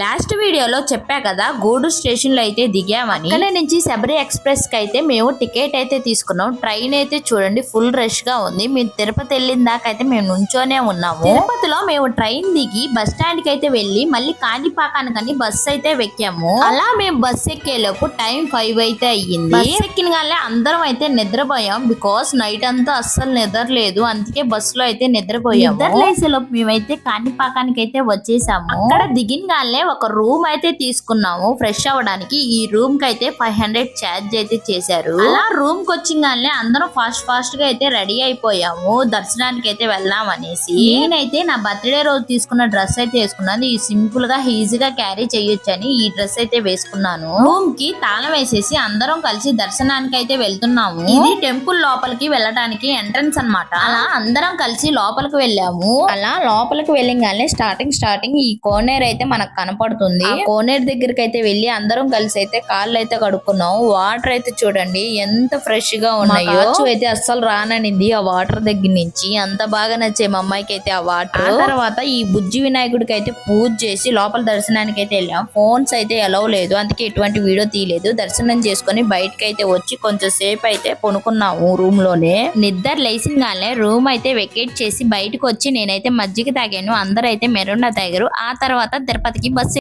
Last వీడియోలో చెప్పా కదా గూడూరు స్టేషన్లో అయితే దిగామని. అక్కడ నుంచి శబరి ఎక్స్ప్రెస్కి అయితే మేము టికెట్ అయితే తీసుకున్నాం. ట్రైన్ అయితే చూడండి ఫుల్ రష్గా ఉంది. మేము తిరుపతి వెళ్ళిన దాకా అయితే మేము నుంచోనే ఉన్నాము. తిరుపతిలో మేము ట్రైన్ దిగి బస్ స్టాండ్కి అయితే వెళ్ళి మళ్ళీ కాణిపాకానికని బస్ అయితే వెక్కాము. అలా మేము బస్ ఎక్కేలోపు టైం ఫైవ్ అయితే అయ్యింది. బస్ ఎక్కిన గానే అందరం అయితే నిద్రపోయాం. బికాస్ నైట్ అంతా అస్సలు నిద్ర లేదు అందుకే బస్లో అయితే నిద్రపోయాము. నిద్ర లేసేలోపు మేమైతే కాణిపాకానికి అయితే వచ్చేసాము. అక్కడ దిగిన గానే ఒక రూమ్ అయితే తీసుకున్నాము ఫ్రెష్ అవ్వడానికి. ఈ రూమ్కి అయితే ఫైవ్ హండ్రెడ్ ఛార్జ్ అయితే చేశారు. అలా రూమ్కి వచ్చిన అందరం ఫాస్ట్ ఫాస్ట్గా అయితే రెడీ అయిపోయాము. దర్శనానికి అయితే వెళ్దాం అనేసి నేనైతే నా బర్త్డే రోజు తీసుకున్న డ్రెస్ అయితే వేసుకున్నాను. ఈ సింపుల్గా ఈజీగా క్యారీ చేయొచ్చు అని ఈ డ్రెస్ అయితే వేసుకున్నాను. రూమ్కి తాళం వేసేసి అందరం కలిసి దర్శనానికి అయితే వెళ్తున్నాము. ఇది టెంపుల్ లోపలికి వెళ్ళడానికి ఎంట్రన్స్ అన్నమాట. అలా అందరం కలిసి లోపలికి వెళ్ళాము. అలా లోపలికి వెళ్ళగానే స్టార్టింగ్ స్టార్టింగ్ ఈ కోనేరు అయితే మనకు కనపడుతుంది. కోనేరు దగ్గరికి అయితే వెళ్ళి అందరం కలిసి అయితే కాళ్ళు అయితే కడుక్కున్నాం. వాటర్ అయితే చూడండి ఎంత ఫ్రెష్గా ఉన్నాయో. అయితే అస్సలు రాననింది ఆ వాటర్ దగ్గర నుంచి. అంత బాగా నచ్చే మా అమ్మాయికి అయితే ఆ వాటర్. తర్వాత ఈ బుజ్జి వినాయకుడికి అయితే పూజ చేసి లోపల దర్శనానికి అయితే వెళ్ళాం. ఫోన్స్ అయితే ఎలవ్ లేదు. అందుకే ఎటువంటి వీడియో తీయలేదు. దర్శనం చేసుకొని బయటకి అయితే వచ్చి కొంచెం సేపు అయితే కొనుక్కున్నాము రూమ్లోనే నిద్ర లేసింగానే రూమ్ అయితే వెకేట్ చేసి బయటకు వచ్చి నేనైతే మజ్జిగ తాగాను. అందరూ అయితే మెరుండా తాగారు. ఆ తర్వాత తిరుపతికి బస్